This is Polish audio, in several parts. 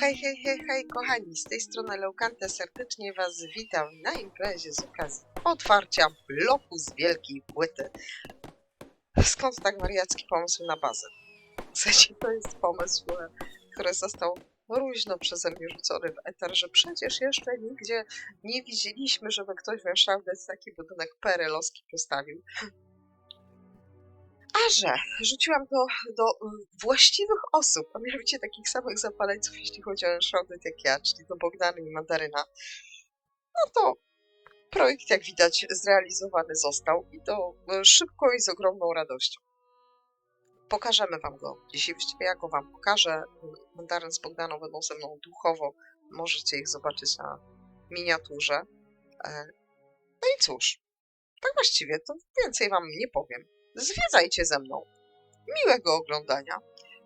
Hej, hej, hej, hej, kochani, z tej strony Leukante serdecznie Was witam na imprezie z okazji otwarcia bloku z wielkiej płyty. Skąd tak wariacki pomysł na bazę? W sensie to jest pomysł, który został luźno przeze mnie rzucony w eter, że przecież jeszcze nigdzie nie widzieliśmy, żeby ktoś w Warszawie taki budynek perelowski postawił. A że rzuciłam to do właściwych osób, a mianowicie takich samych zapaleńców, jeśli chodzi o Enshrouded jak ja, czyli do Bogdany i Mandaryna, no to projekt, jak widać, zrealizowany został i to y, szybko i z ogromną radością. Pokażemy wam go. Dzisiaj właściwie ja go wam pokażę. Mandaryn z Bogdaną będą ze mną duchowo. Możecie ich zobaczyć na miniaturze. E, No i cóż, tak właściwie to więcej wam nie powiem zwiedzajcie ze mną. Miłego oglądania.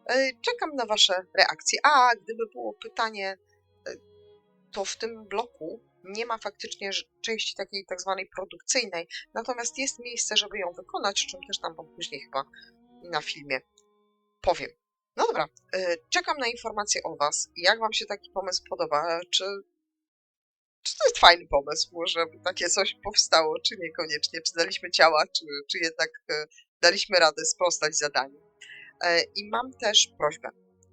E, Czekam na Wasze reakcje. A, gdyby było pytanie, e, to w tym bloku nie ma faktycznie części takiej tak zwanej produkcyjnej, natomiast jest miejsce, żeby ją wykonać, czym też tam wam później chyba na filmie powiem. No dobra, e, czekam na informacje o Was. Jak Wam się taki pomysł podoba? Czy, czy to jest fajny pomysł, żeby takie coś powstało, czy niekoniecznie? Czy daliśmy ciała, czy, czy jednak daliśmy radę sprostać zadaniu? E, I mam też prośbę.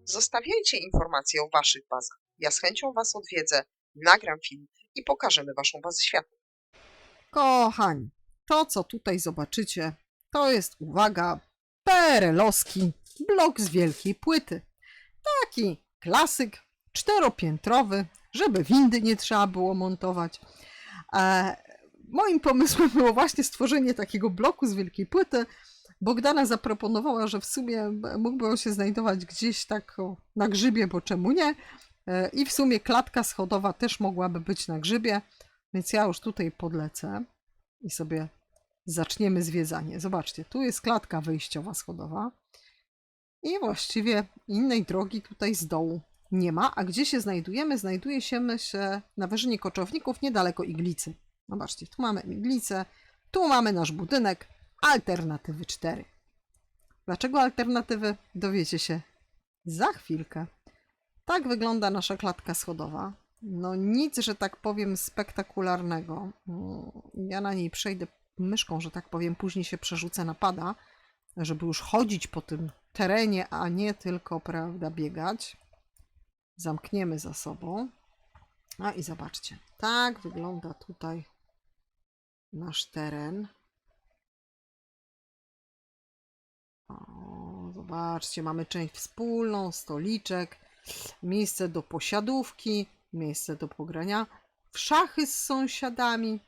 Zostawiajcie informacje o Waszych bazach. Ja z chęcią Was odwiedzę, nagram film i pokażemy Waszą bazę świata. Kochani, to co tutaj zobaczycie, to jest, uwaga, perelowski blok z wielkiej płyty. Taki klasyk, czteropiętrowy, żeby windy nie trzeba było montować. E, moim pomysłem było właśnie stworzenie takiego bloku z wielkiej płyty. Bogdana zaproponowała, że w sumie mógłby on się znajdować gdzieś tak na grzybie, bo czemu nie? E, I w sumie klatka schodowa też mogłaby być na grzybie. Więc ja już tutaj podlecę i sobie zaczniemy zwiedzanie. Zobaczcie, tu jest klatka wyjściowa schodowa i właściwie innej drogi tutaj z dołu nie ma. A gdzie się znajdujemy? Znajduje się na wyżynie koczowników niedaleko iglicy. Zobaczcie, tu mamy iglicę, tu mamy nasz budynek, alternatywy 4. Dlaczego alternatywy? Dowiecie się za chwilkę. Tak wygląda nasza klatka schodowa. No nic, że tak powiem, spektakularnego. Mm, Ja na niej przejdę myszką, że tak powiem, później się przerzucę na pada, żeby już chodzić po tym terenie, a nie tylko, prawda, biegać. Zamkniemy za sobą. A i zobaczcie, tak wygląda tutaj nasz teren. O, zobaczcie, mamy część wspólną, stoliczek, miejsce do posiadówki, miejsce do pogrania w szachy z sąsiadami.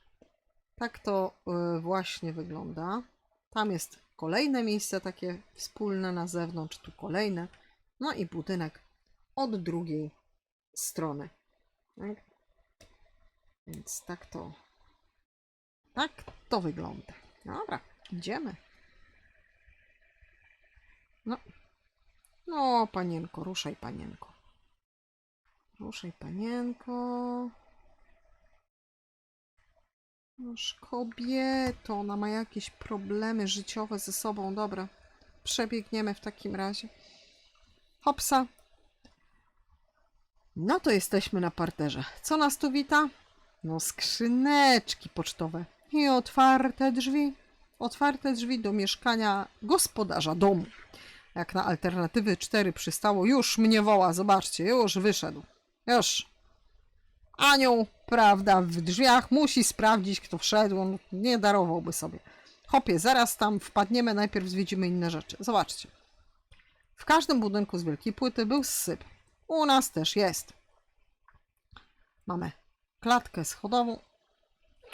Tak to y, właśnie wygląda. Tam jest kolejne miejsce takie wspólne na zewnątrz, tu kolejne. No i budynek od drugiej strony. Tak? Więc tak to. Tak to wygląda. Dobra, idziemy. No. No, panienko, ruszaj, panienko. Ruszaj, panienko. Noż kobieto, ona ma jakieś problemy życiowe ze sobą. Dobra, przebiegniemy w takim razie. Hopsa. No to jesteśmy na parterze. Co nas tu wita? No skrzyneczki pocztowe i otwarte drzwi. Otwarte drzwi do mieszkania gospodarza domu. Jak na alternatywy 4 przystało, już mnie woła, zobaczcie, już wyszedł. Już. Anioł, prawda, w drzwiach musi sprawdzić, kto wszedł, on nie darowałby sobie. Hopie, zaraz tam wpadniemy, najpierw zwiedzimy inne rzeczy. Zobaczcie. W każdym budynku z wielkiej płyty był syp. U nas też jest. Mamy klatkę schodową.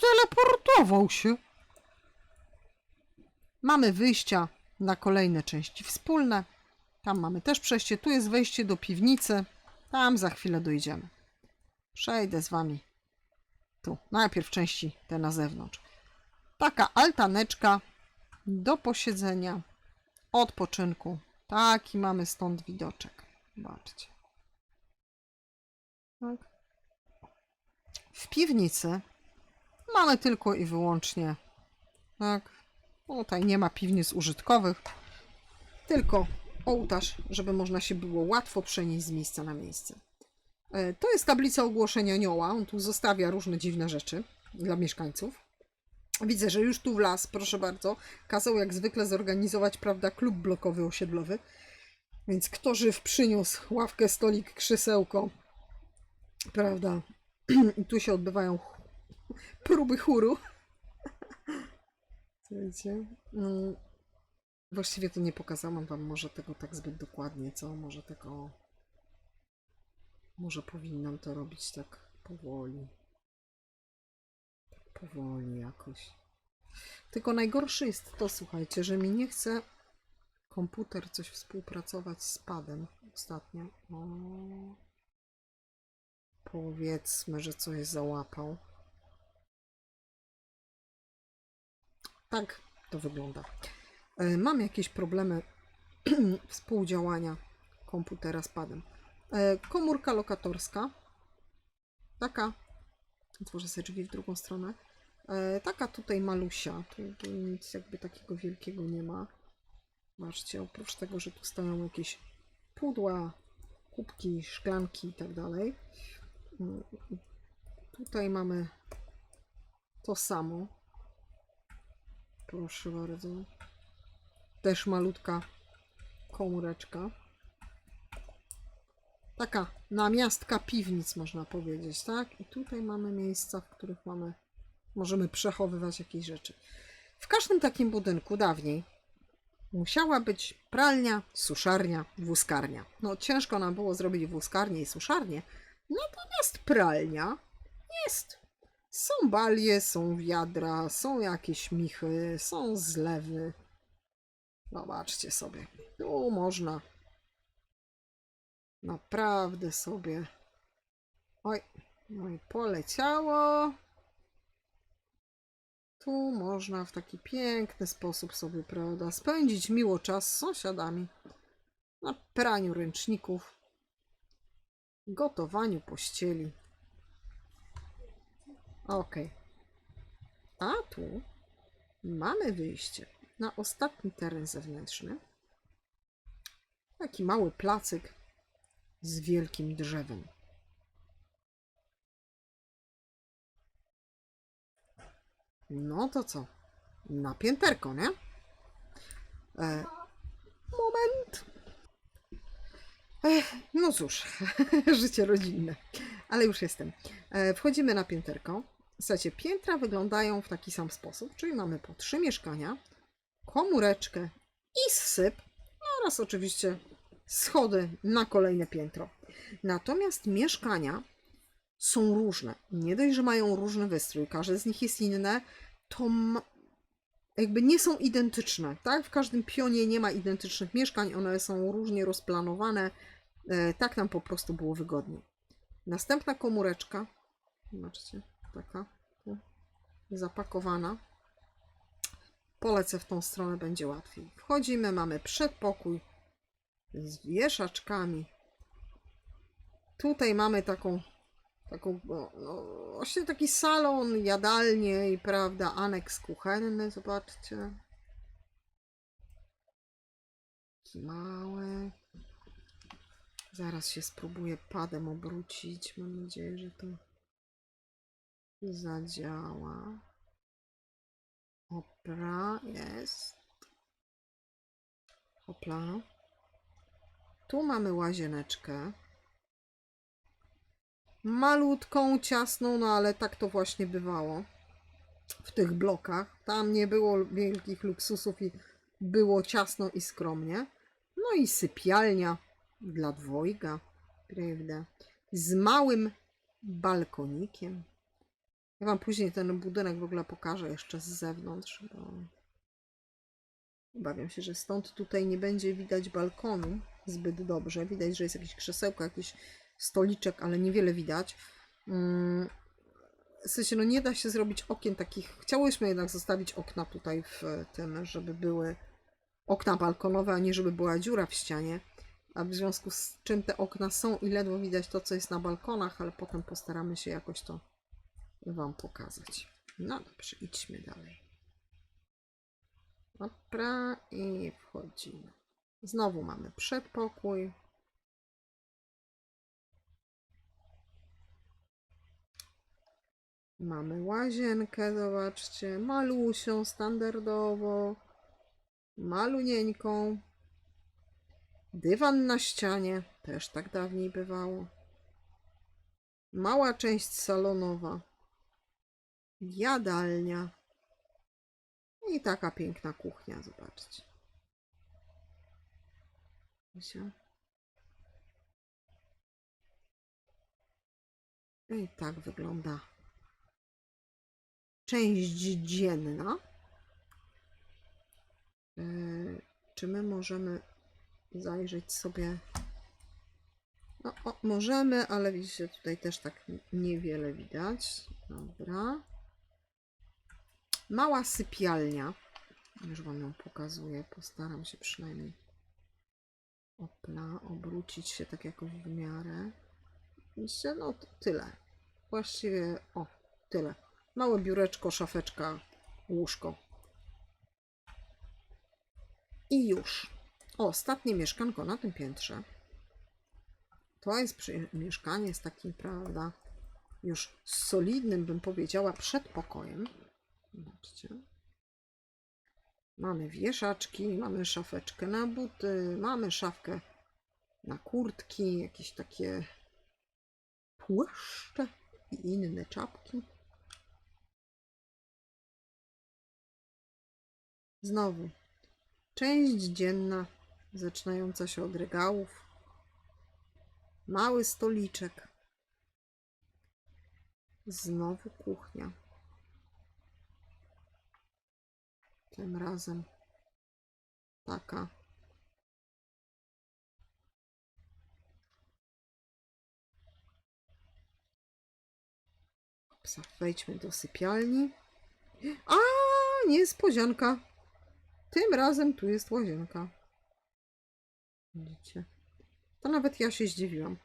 Teleportował się. Mamy wyjścia na kolejne części wspólne. Tam mamy też przejście. Tu jest wejście do piwnicy. Tam za chwilę dojdziemy. Przejdę z wami. Tu. Najpierw części te na zewnątrz. Taka altaneczka do posiedzenia, odpoczynku. Taki mamy stąd widoczek. Zobaczcie. Tak. W piwnicy mamy tylko i wyłącznie tak. Tutaj nie ma piwnic użytkowych, tylko ołtarz, żeby można się było łatwo przenieść z miejsca na miejsce. E, To jest tablica ogłoszeń anioła. On tu zostawia różne dziwne rzeczy dla mieszkańców. Widzę, że już tu w las, proszę bardzo, kazał jak zwykle zorganizować, prawda, klub blokowy osiedlowy. Więc kto żyw przyniósł ławkę, stolik, krzesełko, prawda, i tu się odbywają próby chóru. Słuchajcie, mm, właściwie to nie pokazałam wam może tego tak zbyt dokładnie, co? Może tego... Może powinnam to robić tak powoli. Tak powoli jakoś. Tylko najgorsze jest to, słuchajcie, że mi nie chce komputer coś współpracować z padem ostatnio. O, powiedzmy, że coś załapał. Tak to wygląda. E, Mam jakieś problemy współdziałania komputera z padem. E, Komórka lokatorska. Taka. Otworzę sobie drzwi w drugą stronę. E, Taka tutaj malusia. Tu, tu nic jakby takiego wielkiego nie ma. Zobaczcie, oprócz tego, że tu stoją jakieś pudła, kubki, szklanki i tak dalej. Mm, Tutaj mamy to samo. Proszę bardzo. Też malutka komóreczka. Taka namiastka piwnic, można powiedzieć, tak? I tutaj mamy miejsca, w których mamy, możemy przechowywać jakieś rzeczy. W każdym takim budynku dawniej musiała być pralnia, suszarnia, włózkarnia. No ciężko nam było zrobić włózkarnię i suszarnię, natomiast pralnia jest. Są balie, są wiadra, są jakieś michy, są zlewy. Zobaczcie sobie. Tu można naprawdę sobie. Oj, no i poleciało. Tu można w taki piękny sposób sobie, prawda, spędzić miło czas z sąsiadami. Na praniu ręczników, gotowaniu pościeli. Ok. A tu mamy wyjście na ostatni teren zewnętrzny. Taki mały placyk z wielkim drzewem. No to co? Na pięterko, nie? E, moment. Ech, no cóż, życie rodzinne, ale już jestem. E, wchodzimy na pięterko. Słuchajcie, piętra wyglądają w taki sam sposób, czyli mamy po trzy mieszkania, komóreczkę i syp oraz oczywiście schody na kolejne piętro. Natomiast mieszkania są różne. Nie dość, że mają różny wystrój, każde z nich jest inne, to jakby nie są identyczne. Tak? W każdym pionie nie ma identycznych mieszkań, one są różnie rozplanowane. E, tak nam po prostu było wygodniej. Następna komóreczka, zobaczcie, taka zapakowana. Polecę w tą stronę, będzie łatwiej. Wchodzimy, mamy przedpokój z wieszaczkami. Tutaj mamy taką, taką no, no, właśnie taki salon, jadalnię i prawda, aneks kuchenny, zobaczcie. Taki mały. Zaraz się spróbuję padem obrócić. Mam nadzieję, że to zadziała. Opra jest. Hopla. Tu mamy łazieneczkę. Malutką, ciasną, no ale tak to właśnie bywało w tych blokach. Tam nie było wielkich luksusów i było ciasno i skromnie. No i sypialnia dla dwojga, prawda? Z małym balkonikiem. Ja wam później ten budynek w ogóle pokażę jeszcze z zewnątrz, bo obawiam się, że stąd tutaj nie będzie widać balkonu zbyt dobrze. Widać, że jest jakieś krzesełko, jakiś stoliczek, ale niewiele widać. Mm, W sensie, no nie da się zrobić okien takich. Chciałyśmy jednak zostawić okna tutaj w tym, żeby były okna balkonowe, a nie żeby była dziura w ścianie. A w związku z czym te okna są i ledwo widać to, co jest na balkonach, ale potem postaramy się jakoś to Wam pokazać. No dobrze, idźmy dalej. Dobra, i wchodzimy. Znowu mamy przedpokój. Mamy łazienkę, zobaczcie, malusią, standardowo, malunieńką. Dywan na ścianie, też tak dawniej bywało. Mała część salonowa. Jadalnia. I taka piękna kuchnia, zobaczcie. Widzicie? I tak wygląda część dzienna. E, Czy my możemy zajrzeć sobie? No, o, możemy, ale widzicie, tutaj też tak niewiele widać. Dobra. Mała sypialnia. Już Wam ją pokazuję. Postaram się przynajmniej opla, obrócić się tak jakoś w miarę. Widzicie, no tyle. Właściwie, o, tyle. Małe biureczko, szafeczka, łóżko. I już. O, ostatnie mieszkanko na tym piętrze. To jest mieszkanie z takim, prawda, już solidnym, bym powiedziała, przedpokojem. Zobaczcie. Mamy wieszaczki, mamy szafeczkę na buty, mamy szafkę na kurtki, jakieś takie płaszcze i inne czapki. Znowu część dzienna, zaczynająca się od regałów. Mały stoliczek. Znowu kuchnia. Tym razem taka. Psa, wejdźmy do sypialni. A, niespodzianka. Tym razem tu jest łazienka. Widzicie? To nawet ja się zdziwiłam.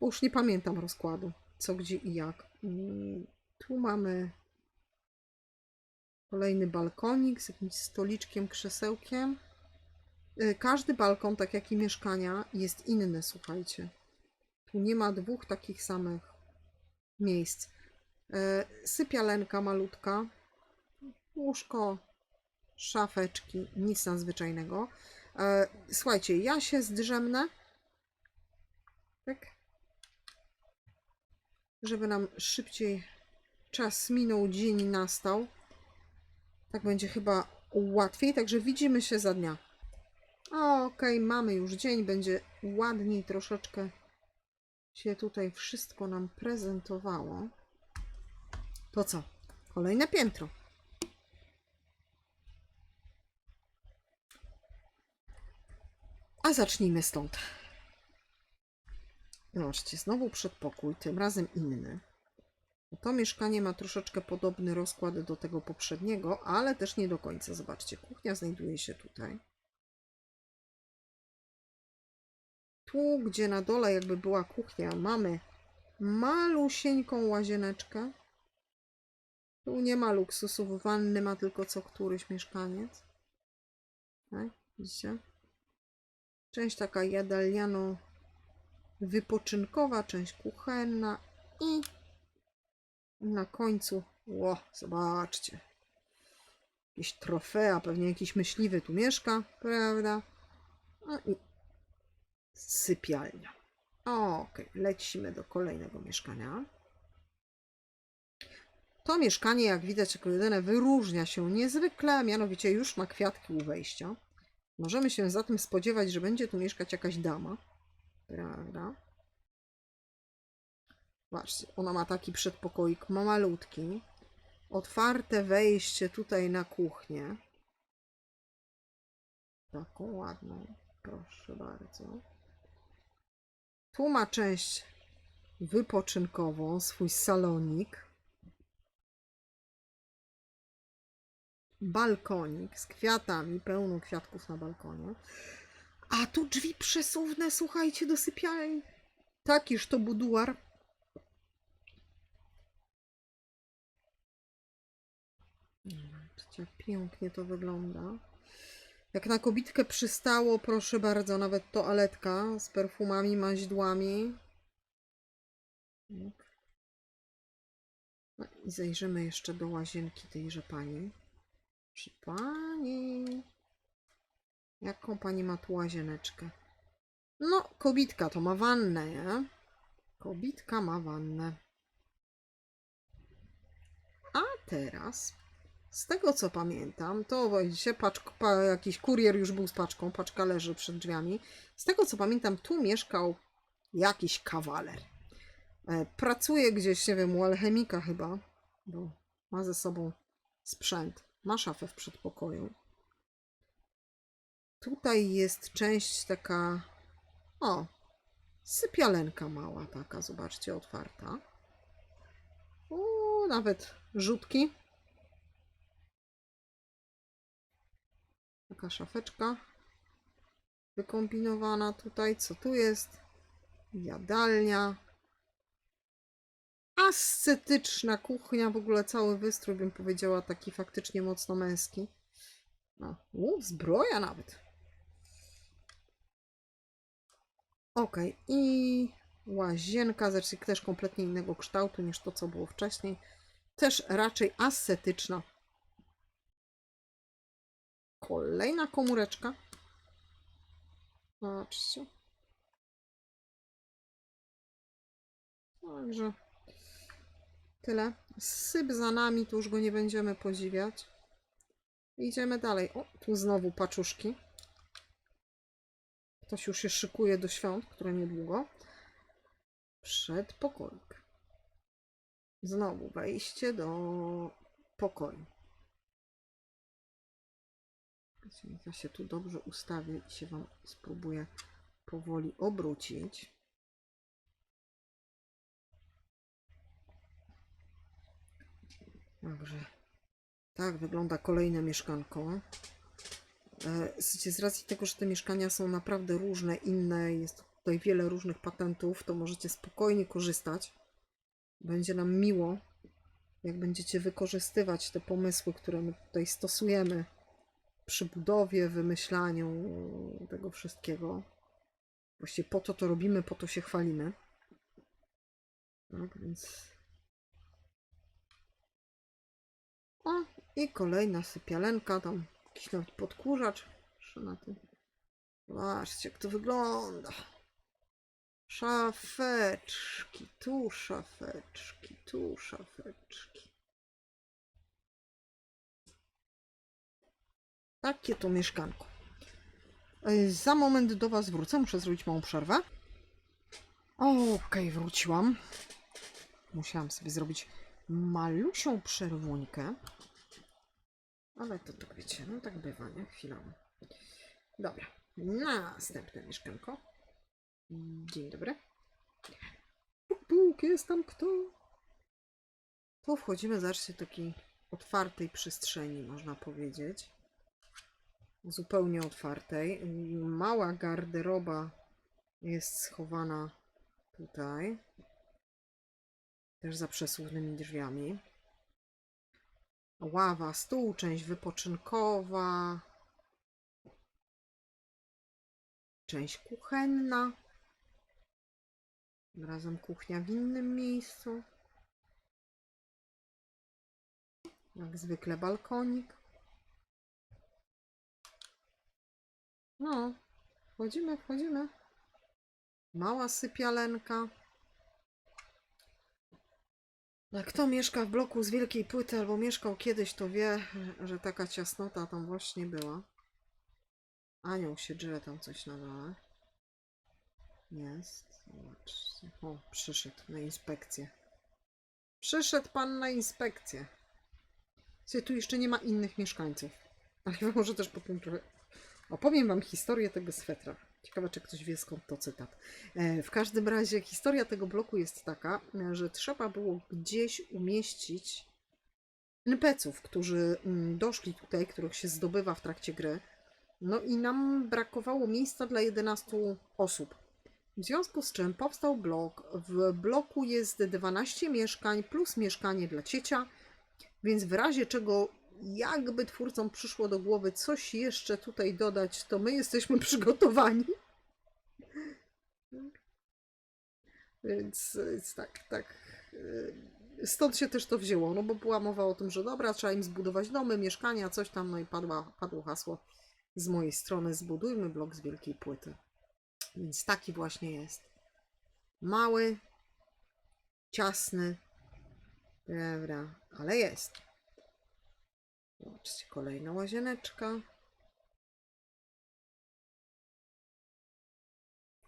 Bo już nie pamiętam rozkładu. Co, gdzie i jak. Mm, Tu mamy kolejny balkonik z jakimś stoliczkiem, krzesełkiem. Y, Każdy balkon, tak jak i mieszkania, jest inny, słuchajcie. Tu nie ma dwóch takich samych miejsc. Y, Sypialenka malutka, łóżko, szafeczki, nic nadzwyczajnego. E, Słuchajcie, ja się zdrzemnę. Tak? Żeby nam szybciej czas minął, dzień nastał. Tak będzie chyba łatwiej, także widzimy się za dnia. Okej, mamy już dzień, będzie ładniej troszeczkę się tutaj wszystko nam prezentowało. To co? Kolejne piętro. A zacznijmy stąd. Zobaczcie, znowu przedpokój, tym razem inny. To mieszkanie ma troszeczkę podobny rozkład do tego poprzedniego, ale też nie do końca. Zobaczcie, kuchnia znajduje się tutaj. Tu, gdzie na dole jakby była kuchnia, mamy malusieńką łazieneczkę. Tu nie ma luksusów, wanny ma tylko co któryś mieszkaniec. Tak, widzicie? Część taka jadalniano-wypoczynkowa, część kuchenna i na końcu, ło, zobaczcie, jakieś trofea, pewnie jakiś myśliwy tu mieszka, prawda? No i sypialnia. Okej, lecimy do kolejnego mieszkania. To mieszkanie, jak widać, jako jedyne wyróżnia się niezwykle, mianowicie już ma kwiatki u wejścia. Możemy się zatem spodziewać, że będzie tu mieszkać jakaś dama. Prawda? Zobaczcie, ona ma taki przedpokoik ma malutki. Otwarte wejście tutaj na kuchnię. Taką ładną. Proszę bardzo. Tu ma część wypoczynkową, swój salonik. balkonik z kwiatami, pełno kwiatków na balkonie. A tu drzwi przesuwne, słuchajcie, do sypialni. Takiż to buduar. Zobaczcie, pięknie to wygląda. Jak na kobitkę przystało, proszę bardzo, nawet toaletka z perfumami, maźdłami. Tak. No i zajrzymy jeszcze do łazienki tejże pani. Czy pani... Jaką pani ma tu łazieneczkę? No, kobitka to ma wannę, nie? Kobitka ma wannę. A teraz, z tego co pamiętam, to widzicie, paczk, pa, jakiś kurier już był z paczką, paczka leży przed drzwiami. Z tego co pamiętam, tu mieszkał jakiś kawaler. E, Pracuje gdzieś, nie wiem, u alchemika chyba, bo ma ze sobą sprzęt. Ma szafę w przedpokoju. Tutaj jest część taka, o, sypialenka mała taka, zobaczcie, otwarta. O, nawet rzutki. Taka szafeczka wykombinowana tutaj. Co tu jest? Jadalnia. Ascetyczna kuchnia, w ogóle cały wystrój bym powiedziała taki faktycznie mocno męski. No, u, zbroja nawet. Okej, i łazienka, zresztą też kompletnie innego kształtu niż to, co było wcześniej. Też raczej ascetyczna. Kolejna komóreczka. Zobaczcie. Także tyle. Syp za nami, tu już go nie będziemy podziwiać. Idziemy dalej. O, tu znowu paczuszki. Ktoś już się szykuje do świąt, które niedługo. Przedpokoik. Znowu wejście do pokoju. Ja się tu dobrze ustawię i się Wam spróbuję powoli obrócić. Dobrze. Tak wygląda kolejne mieszkanko. E, z racji tego, że te mieszkania są naprawdę różne, inne, jest tutaj wiele różnych patentów, to możecie spokojnie korzystać. Będzie nam miło, jak będziecie wykorzystywać te pomysły, które my tutaj stosujemy przy budowie, wymyślaniu tego wszystkiego. Właściwie po to to robimy, po to się chwalimy. Tak, więc. O, i kolejna sypialenka, tam jakiś nawet podkurzacz. Jeszcze na tym. Zobaczcie, jak to wygląda. Szafeczki, tu szafeczki, tu szafeczki. Takie to mieszkanko. Za moment do Was wrócę, muszę zrobić małą przerwę. Okej, wróciłam. Musiałam sobie zrobić malusią przerwunkę. Ale to tak wiecie, no tak bywa, nie? Chwilą. Dobra, następne mieszkanko. Dzień dobry. Puk, puk, jest tam kto? Tu wchodzimy, zobaczcie, takiej otwartej przestrzeni, można powiedzieć. Zupełnie otwartej. Mała garderoba jest schowana tutaj. Też za przesuwnymi drzwiami. Ława, stół, część wypoczynkowa. Część kuchenna. Razem kuchnia w innym miejscu. Jak zwykle balkonik. No, wchodzimy, wchodzimy. Mała sypialenka. Kto mieszka w bloku z wielkiej płyty albo mieszkał kiedyś, to wie, że taka ciasnota tam właśnie była. Anioł się drze tam coś na dole. Jest. Zobaczcie. O, przyszedł na inspekcję. Przyszedł pan na inspekcję. Słuchaj, tu jeszcze nie ma innych mieszkańców. Ale może też potem trochę... Opowiem wam historię tego swetra. Ciekawe, czy ktoś wie skąd to cytat. E, W każdym razie historia tego bloku jest taka, że trzeba było gdzieś umieścić NPC-ów, którzy mm, doszli tutaj, których się zdobywa w trakcie gry. No i nam brakowało miejsca dla 11 osób. W związku z czym powstał blok. W bloku jest 12 mieszkań plus mieszkanie dla ciecia, więc w razie czego jakby twórcom przyszło do głowy coś jeszcze tutaj dodać, to my jesteśmy przygotowani. Więc, więc tak, tak. stąd się też to wzięło, no bo była mowa o tym, że dobra, trzeba im zbudować domy, mieszkania, coś tam, no i padła, padło hasło z mojej strony, zbudujmy blok z wielkiej płyty. Więc taki właśnie jest. Mały, ciasny, dobra, ale jest. Zobaczcie, kolejna łazieneczka.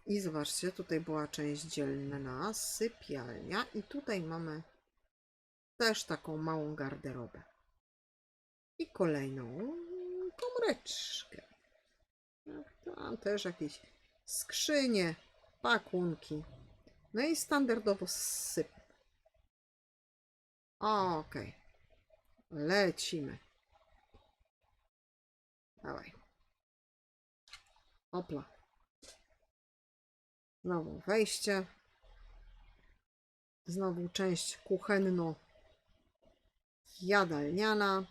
I zobaczcie, tutaj była część dzielna, sypialnia i tutaj mamy też taką małą garderobę. I kolejną komóreczkę. Tam też jakieś skrzynie, pakunki. No i standardowo syp. Okej. Lecimy. Dawaj. Opla. Znowu wejście. Znowu część kuchenno jadalniana.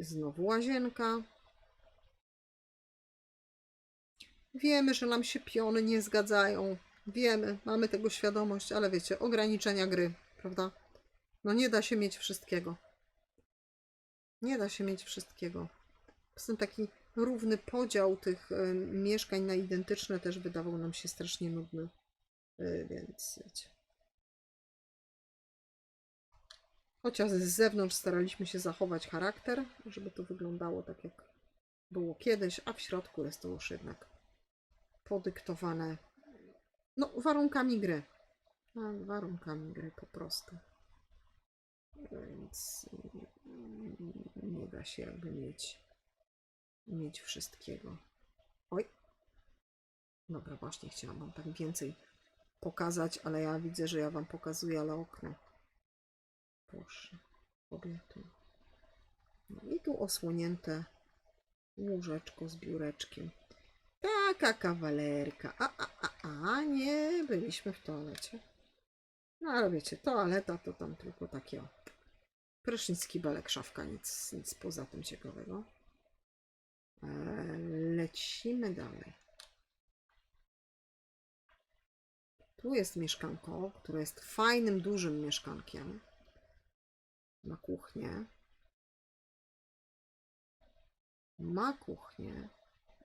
Znowu łazienka. Wiemy, że nam się piony nie zgadzają. Wiemy, mamy tego świadomość, ale wiecie, ograniczenia gry, prawda? No nie da się mieć wszystkiego. Nie da się mieć wszystkiego. Tym taki równy podział tych y, mieszkań na identyczne też wydawał nam się strasznie nudny. Y, więc wiecie. Chociaż z zewnątrz staraliśmy się zachować charakter, żeby to wyglądało tak jak było kiedyś, a w środku jest to już jednak podyktowane no, warunkami gry. Tak, warunkami gry po prostu. Więc nie da się jakby mieć, mieć wszystkiego. Oj. Dobra, właśnie chciałam wam tak więcej pokazać, ale ja widzę, że ja wam pokazuję, ale okno. Proszę, kobiety. No i tu osłonięte łóżeczko z biureczkiem. Taka kawalerka. A, a, a, a, nie, byliśmy w toalecie. No ale wiecie, toaleta to tam tylko takie o. Prysznic, kibelek, szafka, nic, nic poza tym ciekawego. E, lecimy dalej. Tu jest mieszkanko, które jest fajnym, dużym mieszkankiem. Ma kuchnię. Ma kuchnię.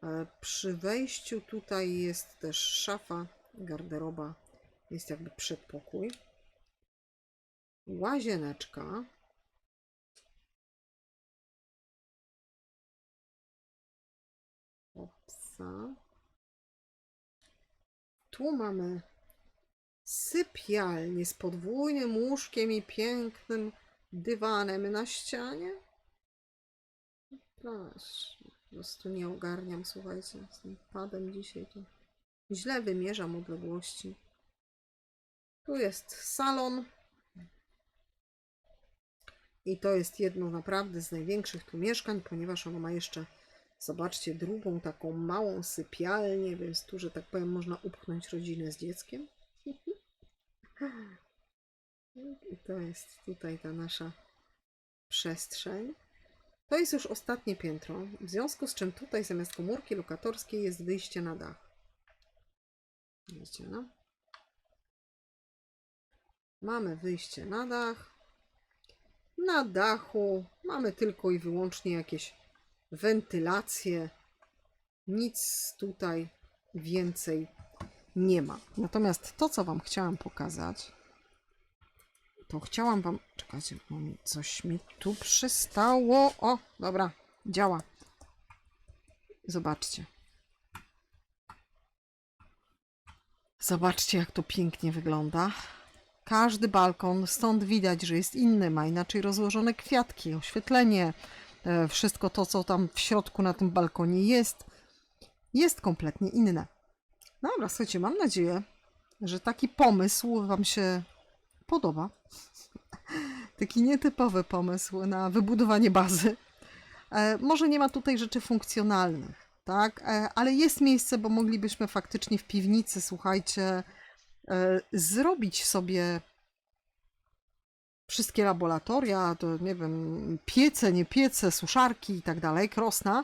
E, Przy wejściu tutaj jest też szafa, garderoba, jest jakby przedpokój. Łazieneczka. Opsa. Tu mamy sypialnię z podwójnym łóżkiem i pięknym dywanem na ścianie. Proszę. Po prostu nie ogarniam, słuchajcie, z tym padem dzisiaj to źle wymierzam odległości. Tu jest salon. I to jest jedno naprawdę z największych tu mieszkań, ponieważ ono ma jeszcze, zobaczcie, drugą taką małą sypialnię, więc tu, że tak powiem, można upchnąć rodzinę z dzieckiem. I to jest tutaj ta nasza przestrzeń. To jest już ostatnie piętro, w związku z czym tutaj zamiast komórki lokatorskiej jest wyjście na dach. Widzicie, no? Mamy wyjście na dach. Na dachu mamy tylko i wyłącznie jakieś wentylacje. Nic tutaj więcej nie ma. Natomiast to, co Wam chciałam pokazać, to chciałam wam. Czekajcie, bo mi coś mi tu przystało. O, dobra, działa. Zobaczcie. Zobaczcie, jak to pięknie wygląda. Każdy balkon, stąd widać, że jest inny, ma inaczej rozłożone kwiatki, oświetlenie, wszystko to, co tam w środku na tym balkonie jest, jest kompletnie inne. Dobra, słuchajcie, mam nadzieję, że taki pomysł Wam się podoba. Taki nietypowy pomysł na wybudowanie bazy. E, może nie ma tutaj rzeczy funkcjonalnych, tak? E, ale jest miejsce, bo moglibyśmy faktycznie w piwnicy, słuchajcie, e, zrobić sobie wszystkie laboratoria, to nie wiem, piece, nie piece, suszarki i tak dalej, krosna.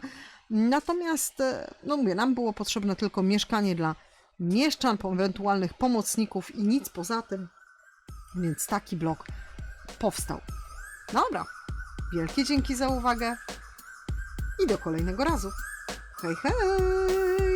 Natomiast, e, no mówię, nam było potrzebne tylko mieszkanie dla mieszczan, ewentualnych pomocników i nic poza tym. Więc taki blok powstał. Dobra, wielkie dzięki za uwagę i do kolejnego razu. Hej, hej!